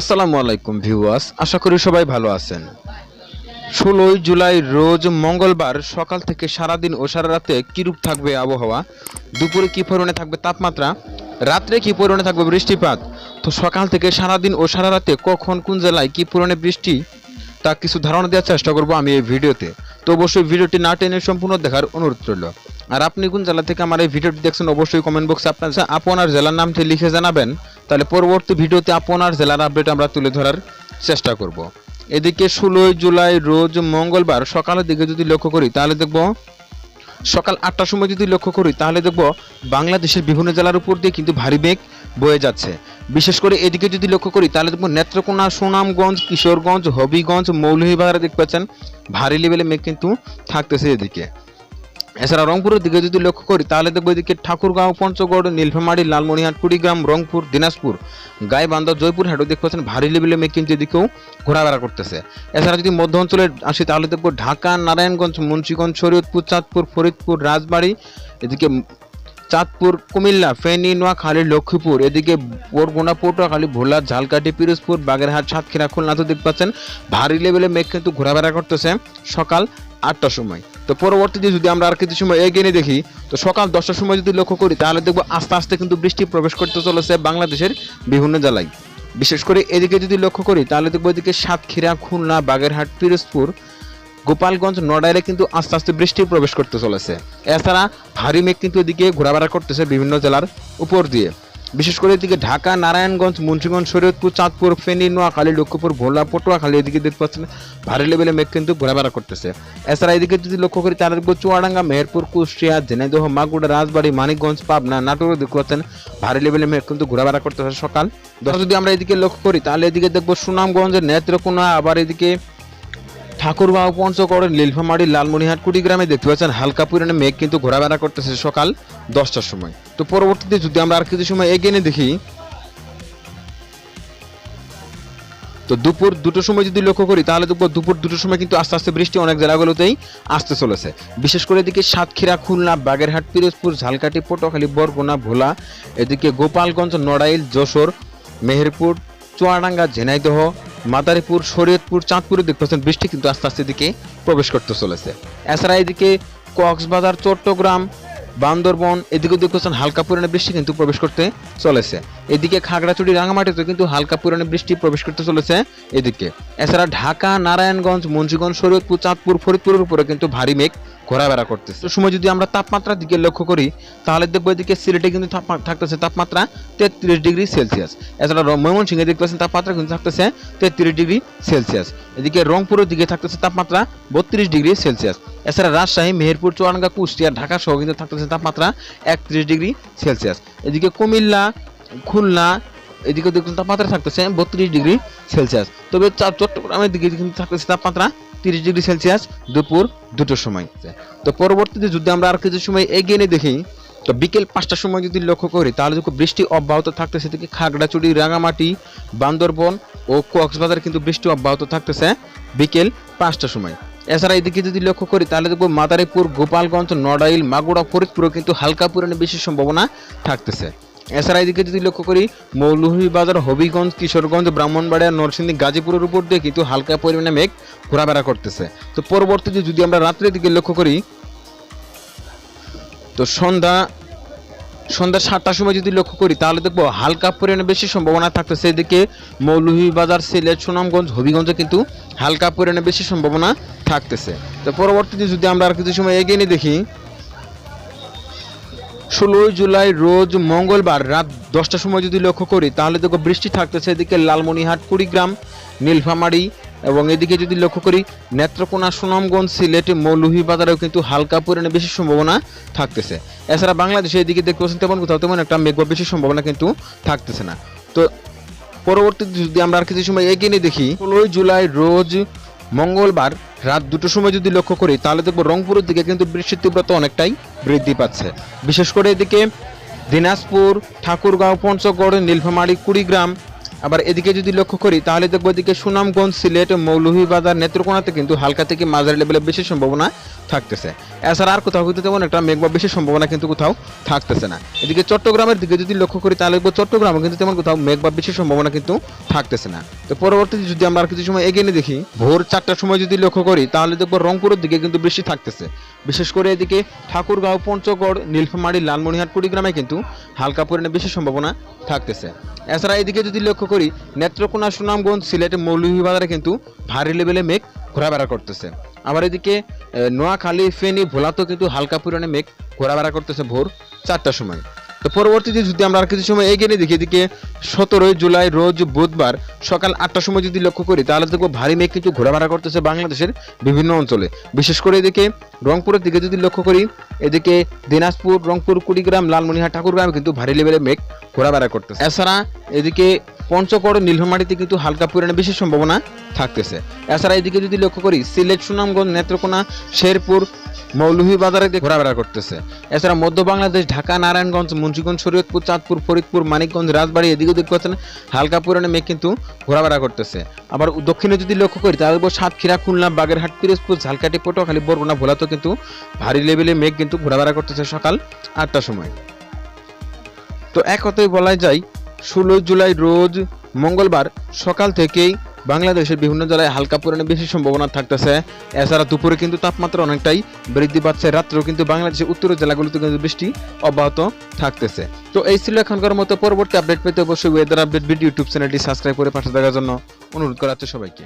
আসসালামু আলাইকুম ভিউয়ার্স, আশা করি সবাই ভালো আছেন। ষোলোই জুলাই রোজ মঙ্গলবার সকাল থেকে সারাদিন ও সারা রাতে কীরূপ থাকবে আবহাওয়া? দুপুরে কী পরিমাণে থাকবে তাপমাত্রা? রাত্রে কি পরিমাণে থাকবে বৃষ্টিপাত? তো সকাল থেকে সারাদিন ও সারা রাতে কখন কোন জেলায় কী পরিমাণে বৃষ্টি? তা কিছু ধারণা দেওয়ার চেষ্টা করব আমি এই ভিডিওতে। তো অবশ্যই ভিডিওটি না টেনে সম্পূর্ণ দেখার অনুরোধ রইল। আর আপনি কোন জেলা থেকে আমার এই ভিডিওটি দেখছেন, অবশ্যই কমেন্ট বক্সে আপনার আপনার জেলার নামটি লিখে জানাবেন। তাহলে পরবর্তী ভিডিওতে আপনার জেলার আপডেট আমরা তুলে ধরার চেষ্টা করব। এদিকে ষোলোই জুলাই রোজ মঙ্গলবার সকালের দিকে যদি লক্ষ্য করি, তাহলে দেখব সকাল আটটার সময় যদি লক্ষ্য করি, তাহলে দেখব বাংলাদেশের বিভিন্ন জেলার উপর দিয়ে কিন্তু ভারী মেঘ বয়ে যাচ্ছে। বিশেষ করে এদিকে যদি লক্ষ্য করি, তাহলে দেখব নেত্রকোনা, সুনামগঞ্জ, কিশোরগঞ্জ, হবিগঞ্জ, মৌলভীবাজারে দেখতে পাচ্ছেন ভারী লেভেলে মেঘ কিন্তু থাকতেছে এদিকে। এছাড়া রংপুরের দিকে যদি লক্ষ্য করি, তাহলে দেখব এদিকে ঠাকুরগাঁও, পঞ্চগড়, নীলফামারী, লালমনিহাট, কুড়িগ্রাম, রংপুর, দিনাজপুর, গাইবান্ধা, জয়পুর হাটও দেখতে পাচ্ছেন ভারী লেভেলে মেঘ কিন্তু এদিকেও ঘোরাফেরা করতেছে। এছাড়া যদি মধ্য অঞ্চলে আসি, তাহলে দেখব ঢাকা, নারায়ণগঞ্জ, মুন্সিগঞ্জ, শরীয়তপুর, চাঁদপুর, ফরিদপুর, রাজবাড়ী, এদিকে চাঁদপুর, কুমিল্লা, ফেনী, নোয়াখালী, লক্ষ্মীপুর, এদিকে বরগুনা, পটুয়াখালী, ভোলা, ঝালকাঠি, পিরোজপুর, বাগেরহাট, সাতক্ষীরা, খুলনা, তো দেখতে পাচ্ছেন, ভারী লেভেলে মেঘ কিন্তু ঘোরাফেরা করতেছে সকাল আটটার সময়। তো পরবর্তীতে যদি আমরা আর কিছু সময় এগিয়ে নিয়ে দেখি, তো সকাল দশটার সময় যদি লক্ষ্য করি, তাহলে দেখব আস্তে আস্তে কিন্তু বৃষ্টি প্রবেশ করতে চলেছে বাংলাদেশের বিভিন্ন জেলায়। বিশেষ করে এদিকে যদি লক্ষ্য করি, তাহলে দেখব এদিকে সাতক্ষীরা, খুলনা, বাগেরহাট, পিরোজপুর, গোপালগঞ্জ, নড়াইলে কিন্তু আস্তে আস্তে বৃষ্টি প্রবেশ করতে চলেছে। এছাড়া ভারী মেঘ কিন্তু এদিকে ঘোরাফেরা করতেছে বিভিন্ন জেলার উপর দিয়ে। বিশেষ করে এদিকে ঢাকা, নারায়ণগঞ্জ, মুন্সিগঞ্জ, শরীয়তপুর, চাঁদপুর, ফেনী, নোয়াখালী, লক্ষ্মীপুর, ভোলা, পটুয়াখালী এদিকে দেখতে পাচ্ছেন ভারী লেভেলে মেঘ কিন্তু ঘোরাফেরা করতেছে। এছাড়া এদিকে যদি লক্ষ্য করি দেখব চুয়াডাঙ্গা, মেহেরপুর, কুষ্টিয়া, ঝিনাইদহ মাগুড়া রাজবাড়ী, মানিকগঞ্জ, পাবনা, নাটোরে দেখতে পাচ্ছেন ভারী লেভেলে মেঘ কিন্তু ঘোরাফেরা করতেছে সকাল যদি আমরা এদিকে লক্ষ্য করি তাহলে এদিকে দেখব সুনামগঞ্জের নেত্রকোনা, আবার এদিকে ঠাকুরগাঁও পঞ্চগড়ের নীলফামারী লালমনিহাট কুড়িগ্রামে দেখতে পাচ্ছেন হালকা পরিমাণে মেঘ কিন্তু ঘোরাফেরা করতেছে সকাল দশটার সময়। তো পরবর্তীতে যদি আমরা আর কিছু সময় এগিয়ে দেখি, তো দুপুর দুটোর সময় যদি লক্ষ্য করি, তাহলে দেখব দুপুর দুটোর সময় কিন্তু আস্তে আস্তে বৃষ্টি অনেক জেলাগুলোতেই আসতে চলেছে। বিশেষ করে এদিকে সাতক্ষীরা, খুলনা, বাগেরহাট, পিরোজপুর, ঝালকাঠি, পটুয়াখালী, বরগুনা, ভোলা, এদিকে গোপালগঞ্জ, নড়াইল, যশোর, মেহেরপুর, চুয়াডাঙ্গা, ঝিনাইদহ, মাদারীপুর, শরীয়তপুর, চাঁদপুরে দেখতে বৃষ্টি কিন্তু আস্তে আস্তে দিকে প্রবেশ করতে চলেছে। এছাড়া এদিকে কক্সবাজার, চট্টগ্রাম বান্দরবন, এদিকে পাচ্ছেন হালকা পরিমাণে বৃষ্টি কিন্তু প্রবেশ করতে চলেছে। এদিকে খাগড়াছড়ি রাঙামাটিতে কিন্তু হালকা পরিমাণে বৃষ্টি প্রবেশ করতে চলেছে এদিকে। এছাড়া ঢাকা, নারায়ণগঞ্জ, মুন্সিগঞ্জ, শরীয়তপুর, চাঁদপুর, ফরিদপুরের উপরে কিন্তু ভারী মেঘ ঘোরাফেরা করতেছে। তো সময় যদি আমরা তাপমাত্রার দিকে লক্ষ্য করি, তাহলে দেখব এদিকে সিলেটে কিন্তু থাকতেছে তাপমাত্রা তেত্রিশ ডিগ্রি সেলসিয়াস। এছাড়া ময়মনসিংহে দেখতে পাচ্ছেন তাপমাত্রা কিন্তু থাকতেছে তেত্রিশ ডিগ্রি সেলসিয়াস। এদিকে রংপুরের দিকে থাকতেছে তাপমাত্রা বত্রিশ ডিগ্রি সেলসিয়াস। এছাড়া রাজশাহী, মেহেরপুর, চুয়াডাঙ্গা, কুষ্টিয়া, ঢাকা সহ কিন্তু থাকতেছে তাপমাত্রা একত্রিশ ডিগ্রি সেলসিয়াস। এদিকে কুমিল্লা, খুলনা এদিকে দেখুন তাপমাত্রা থাকতেছে বত্রিশ ডিগ্রি সেলসিয়াস। তবে চট্টগ্রামের দিকে কিন্তু থাকতেছে তাপমাত্রা তিরিশ ডিগ্রি সেলসিয়াস দুপুর দুটোর সময়। তো পরবর্তীতে যদি আমরা আর কিছু সময় এগিয়ে নিয়ে দেখি, তো বিকেল পাঁচটার সময় যদি লক্ষ্য করি, তাহলে দেখো বৃষ্টি অব্যাহত থাকতেছে এদিকে খাগড়াচুড়ি রাঙামাটি বান্দরবন ও কক্সবাজার কিন্তু বৃষ্টি অব্যাহত থাকতেছে বিকেল পাঁচটার সময়। এছাড়া এদিকে যদি লক্ষ্য করি, তাহলে দেখব মাদারীপুর, গোপালগঞ্জ, নড়াইল মাগুড়া ফরিদপুরে কিন্তু হালকা পরিমাণে বেশি সম্ভাবনা থাকতেছে। এছাড়া এদিকে যদি লক্ষ্য করি, মৌলভীবাজার, হবিগঞ্জ, কিশোরগঞ্জ, ব্রাহ্মণবাড়িয়া, নরসিংদী, গাজীপুরের উপর দিয়ে কিন্তু হালকা পরিমাণে মেঘ ঘোরাফেরা করতেছে। তো পরবর্তীতে যদি আমরা রাত্রের দিকে লক্ষ্য করি, তো সন্ধ্যা সন্ধ্যা সাতটার সময় যদি লক্ষ্য করি, তাহলে দেখব হালকা পরিমাণে বেশি সম্ভাবনা থাকতেছে। এদিকে মৌলভীবাজার, সিলেট, সুনামগঞ্জ, হবিগঞ্জে কিন্তু হালকা পরিমাণে বেশি সম্ভাবনা থাকতেছে। তো পরবর্তীতে যদি আমরা আর কিছু সময় এগিয়ে নিয়ে দেখি, ষোলোই জুলাই রোজ মঙ্গলবার রাত দশটার সময় যদি লক্ষ্য করি, তাহলে দেখো বৃষ্টি থাকতেছে। এদিকে লালমনিহাট কুড়িগ্রাম, নীলফামারী এবং এদিকে যদি লক্ষ্য করি, নেত্রকোনা, সুনামগঞ্জ, সিলেট, মৌলভীবাজারেও কিন্তু হালকা পরিমাণে বেশি সম্ভাবনা থাকতেছে। এছাড়া বাংলাদেশে এদিকে দেখতে পাচ্ছেন তেমন কোথাও তেমন একটা মেঘ বা বেশি সম্ভাবনা কিন্তু থাকতেছে না। তো পরবর্তীতে যদি আমরা আর কিছু সময় এগিয়ে নিয়ে দেখি, ষোলোই জুলাই রোজ মঙ্গলবার রাত দুটোর সময় যদি লক্ষ্য করি, তাহলে দেখব রংপুরের দিকে কিন্তু বৃষ্টির তীব্রতা অনেকটাই বৃদ্ধি পাচ্ছে। বিশেষ করে এদিকে দিনাজপুর, ঠাকুরগাঁও, পঞ্চগড়, নীলফামারী, কুড়িগ্রাম আবার এদিকে যদি লক্ষ্য করি, তাহলে দেখব এদিকে সুনামগঞ্জ, সিলেট, মৌলভীবাজার নেত্রকোনাতে কিন্তু হালকা থেকে মাঝারি লেভেলে বেশি সম্ভাবনা থাকতেছে। এছাড়া আর কোথাও কিন্তু তেমন একটা মেঘ বা বেশি সম্ভাবনা কিন্তু কোথাও থাকতেছে না। এদিকে চট্টগ্রামের দিকে যদি লক্ষ্য করি, তাহলে দেখব চট্টগ্রামে কিন্তু তেমন কোথাও মেঘ বা বেশি সম্ভাবনা কিন্তু থাকতেছে না। তো পরবর্তীতে যদি আমরা কিছু সময় এগিয়ে দেখি, ভোর চারটার সময় যদি লক্ষ্য করি, তাহলে দেখব রংপুরের দিকে কিন্তু বেশি থাকতেছে। বিশেষ করে এদিকে ঠাকুরগাঁও, পঞ্চগড়, নীলফামারী, লালমনিহাট, কুড়িগ্রামে কিন্তু হালকা পরিমাণে বেশি সম্ভাবনা থাকতেছে। এছাড়া এদিকে যদি লক্ষ্য করি নেত্রকোনা সুনামগঞ্জ সিলেট মৌলভীবাজারে কিন্তু ভারী লেভেলে মেঘ ঘোরাফেরা করতেছে। আবার এদিকে নোয়াখালী, ফেনী, ভোলাতেও কিন্তু হালকা পরিমাণে মেঘ ঘোরাফেরা করতেছে ভোর চারটার সময়। তো পরবর্তীতে যদি আমরা আর কিছু সময় এগিয়ে দেখি এদিকে সতেরোই জুলাই রোজ বুধবার সকাল আটটার সময় যদি লক্ষ্য করি, তাহলে দেখব ভারী মেঘ কিন্তু ঘোরাফেরা করতেছে বাংলাদেশের বিভিন্ন অঞ্চলে। বিশেষ করে এদিকে রংপুরের দিকে যদি লক্ষ্য করি, এদিকে দিনাজপুর, রংপুর, কুড়িগ্রাম, লালমনিরহাট ঠাকুরগ্রামে কিন্তু ভারী লেভেলে মেঘ ঘোরাফেরা করতেছে। এছাড়া এদিকে পঞ্চগড় নীলফামারীতে কিন্তু হালকা পরিমাণে বেশি সম্ভাবনা থাকতেছে। এছাড়া এদিকে যদি লক্ষ্য করি, সিলেট, সুনামগঞ্জ, নেত্রকোনা, শেরপুর, মৌলভীবাজারে ঘোরাফেরা করতেছে। এছাড়া মধ্য বাংলাদেশ, ঢাকা, নারায়ণগঞ্জ, মুন্সিগঞ্জ, শরীয়তপুর, চাঁদপুর, ফরিদপুর, মানিকগঞ্জ, রাজবাড়ি এদিকে দেখতে পাচ্ছেন, হালকা পরিমাণে মেঘ কিন্তু ঘোরাফেরা করতেছে। আবার দক্ষিণে যদি লক্ষ্য করি, তাহলে সাতক্ষীরা, খুলনা, বাগেরহাট, পিরোজপুর, ঝালকাঠি, পটুয়াখালী, বরগুনা ভোলাতেও কিন্তু ভারী লেভেলে মেঘ কিন্তু ঘোরাফেরা করতেছে সকাল আটটার সময়। তো এক কথায় বলা যায় ষোলোই জুলাই রোজ মঙ্গলবার সকাল থেকেই বাংলাদেশের বিভিন্ন জেলায় হালকা পরিমাণে বেশি সম্ভাবনা থাকতেছে। এছাড়া দুপুরে কিন্তু তাপমাত্রা অনেকটাই বৃদ্ধি পাচ্ছে। রাত্রেও কিন্তু বাংলাদেশের উত্তর জেলাগুলোতে কিন্তু বৃষ্টি অব্যাহত থাকতেছে। তো এই ছিল এখনকার মতো পরবর্তী আপডেট পেতে অবশ্যই ওয়েদার আপডেট ভিডিও ইউটিউব চ্যানেলটি সাবস্ক্রাইব করে পাশে দেখার জন্য অনুরোধ করা হচ্ছে সবাইকে।